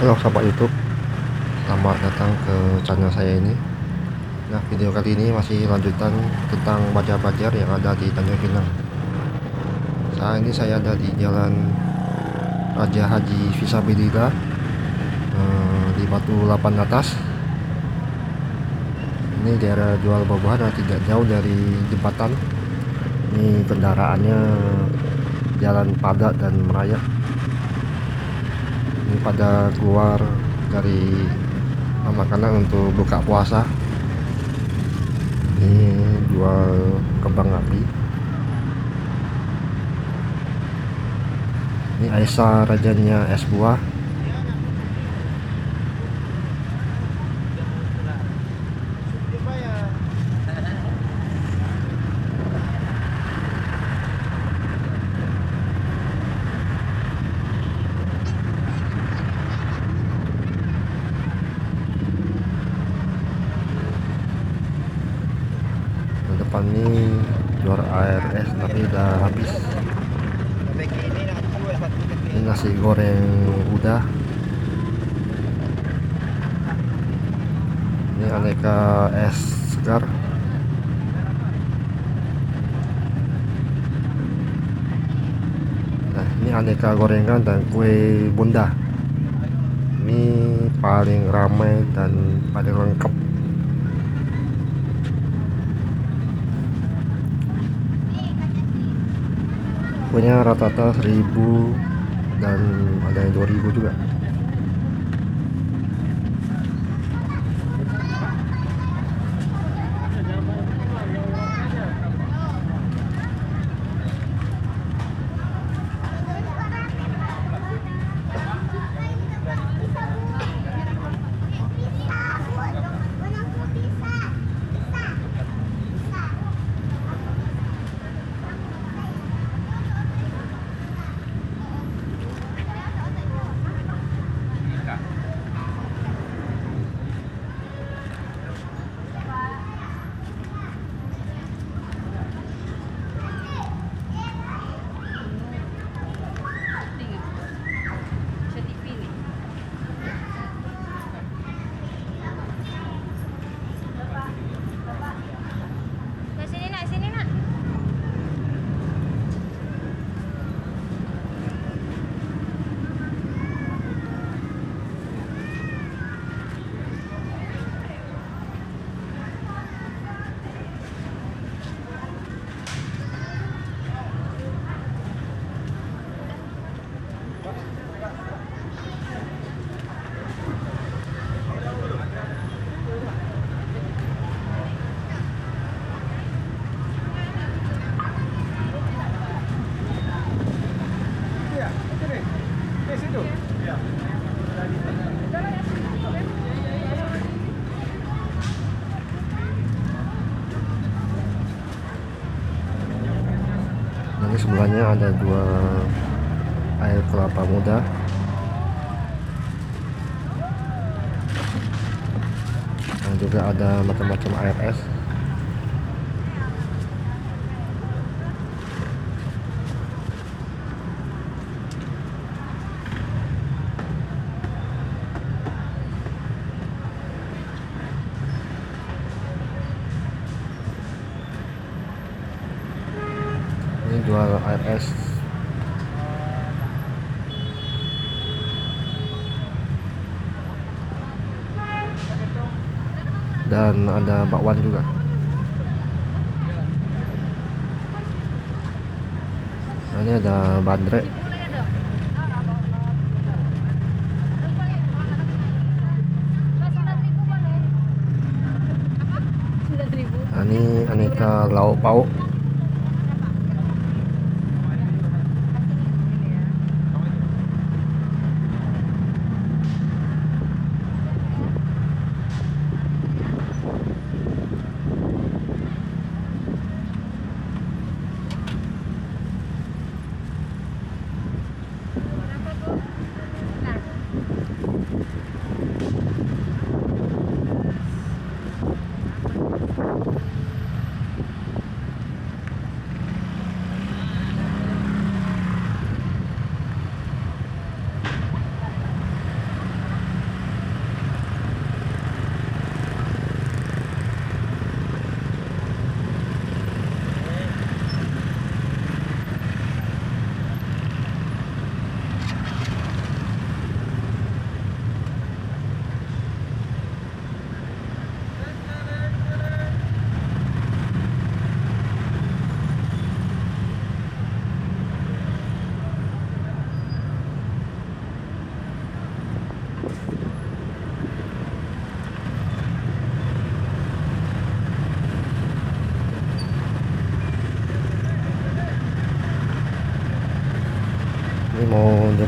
Halo sahabat YouTube. Selamat datang ke channel saya ini. Nah video kali ini masih lanjutan tentang bajar-bajar yang ada di Tanjung Pinang. Saat ini saya ada di jalan Raja Haji Visabilillah eh, Di Batu Lapan atas. Ini daerah jual buah-buahan yang tidak jauh dari jembatan. Ini kendaraannya jalan padat dan merayap ini pada keluar dari makanan untuk buka puasa. Ini jual kembang api. Ini Aisyah rajanya es buah Di depan ini jual air es tapi udah habis ini nasi goreng udah. Ini aneka es segar. Nah ini aneka gorengan dan kue bunda. Ini paling ramai dan paling lengkap. Punya rata-rata 1000 dan ada yang 2000 juga Sebelahnya ada dua air kelapa muda. Dan juga ada macam-macam air es. Jual air es. Dan ada bakwan juga. Nah, ini ada bandrek. Nah, ini aneka lauk pauk.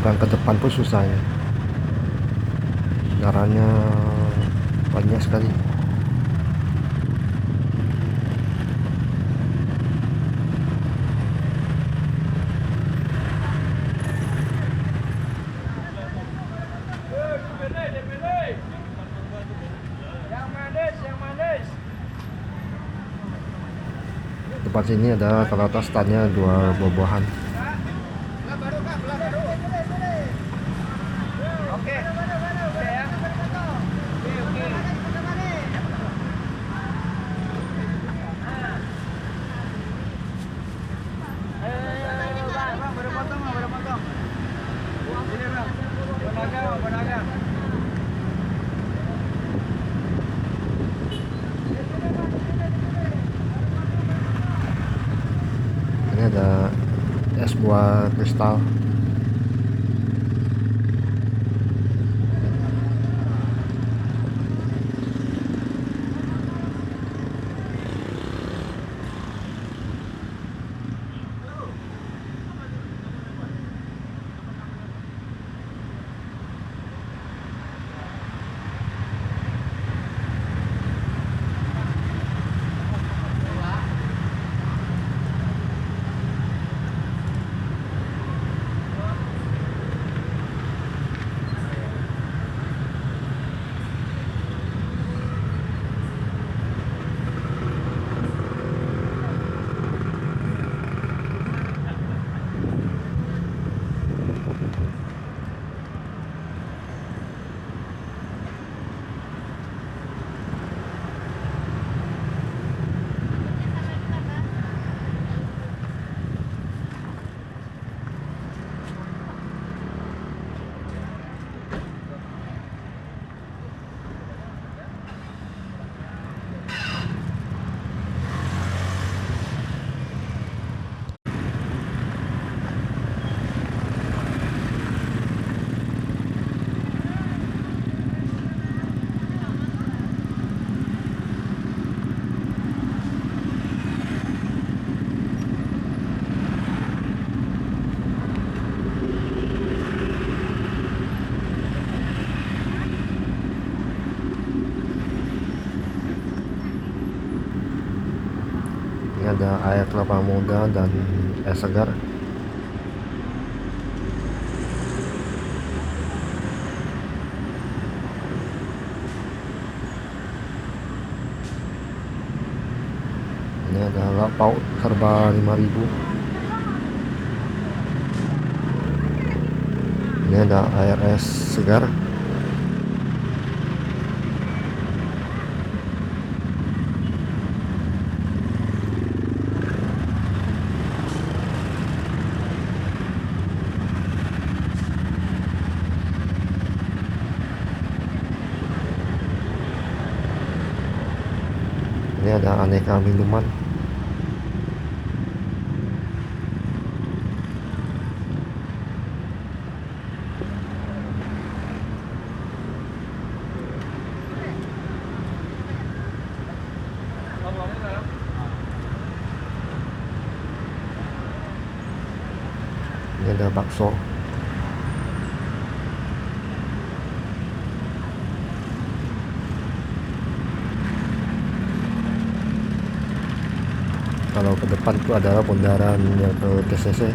Nyebrang ke depan pun susah ya. Darahnya banyak sekali. Depan sini ada ternyata standnya jual buah-buahan es buah ada air kelapa muda dan es segar. Ini ada lauk serba 5000 ini ada air es segar ini ada aneka minuman ini ada bakso kalau ke depan itu adalah bundaran yang ke TCC